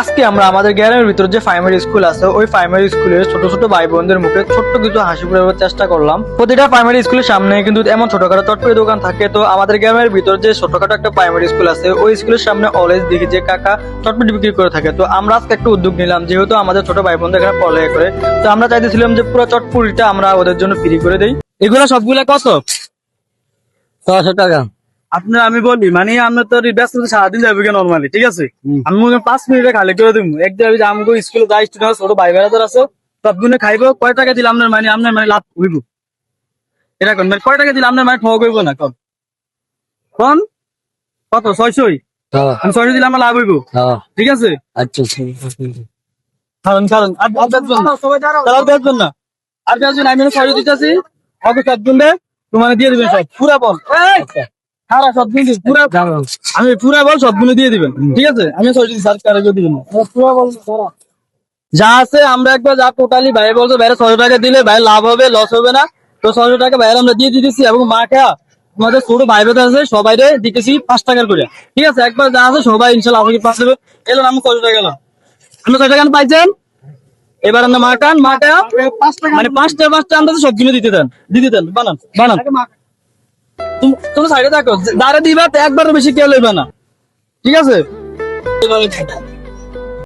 আজকে আমরা আমাদের গ্রামের ভিতর যে প্রাইমারি স্কুল আছে ওই প্রাইমারি স্কুলের ছোট ছোট ভাই বোনদের মুখে ছোট্ট কিছু হাসি ফুটাবার চেষ্টা করলাম। প্রতিটা প্রাইমারি স্কুলের সামনে কিন্তু এমন ছোটখাটো চটপটি দোকান থাকে তো আমাদের গ্রামের ভিতর যে ছোটখাটো একটা প্রাইমারি স্কুল আছে ওই স্কুলের সামনে অলওয়েজ দেখি যে কাকা চটপটি বিক্রি করে থাকে। তো আমরা আজকে একটা উদ্যোগ নিলাম যেহেতু আমাদের ছোট ভাই বোনদের এখানে পড়ালেখা করে তো আমরা চাইতেছিলাম যে পুরো চটপুরিটা আমরা ওদের জন্য ফ্রি করে দেই। এগুলো সবগুলো কত? ছশো টাকা। আপনার আমি বলি মানে আমরা তো ব্যস্ত সারাদিন যাবে নর্মালি ঠিক আছে? আমি মনে পাঁচ মিনিটে খালি করে দিব এক দেড় আমাকে স্কুলে যাই স্টুডেন্ট ছোট ভাই বেড়াদার আছে সবগুলো খাইবো কয় টাকা দিলে আপনার মানে আপনার মানে লাভ হইব? এটা কোন মানে কয় টাকা দিলে আপনার মানে ঠক হইব না কন? কোন? কত ছয়শই? হ্যাঁ। আমি ছয়শো দিলে আমার লাভ হইব? হ্যাঁ। ঠিক আছে? আচ্ছা কারণ কারণ আর বেচবেন না। তাহলে আর বেচবেন না। আর বেচবেন আমি ছয়শো দিতেছি। ওকে সবগুলো তোমার দিয়ে দিবেন সব। পুরা বল। এই! সারা সবগুলো পুরা আমি পুরা বল সবগুলো দিয়ে দিবেন ঠিক আছে? আমি দিবেন। পুরা বল যা আছে আমরা একবার যা টোটালি বাইরে বলছো টাকা দিলে বাইরে লাভ হবে লস হবে না। তো টাকা বাইরে আমরা দিয়ে দিতেছি এবং মাকে আমাদের ছোট ভাই বোন আছে সবাই দিতেছি পাঁচ টাকার করে। ঠিক আছে? একবার যা আছে সবাই ইনশাল্লাহ আমাকে পাঁচ দেবে এলো আমি টাকা গেলাম আপনি ছয় টাকা পাইছেন? এবার আমরা মাকান মাকা মানে পাঁচটা পাঁচটা আন্দাজে সবগুলো দিতে দেন দিতে দেন বানান বানান। তুমি সাইডে থাকো। দাঁড়িয়ে দিবা একবারও বেশি কেউ লইবে না। ঠিক আছে?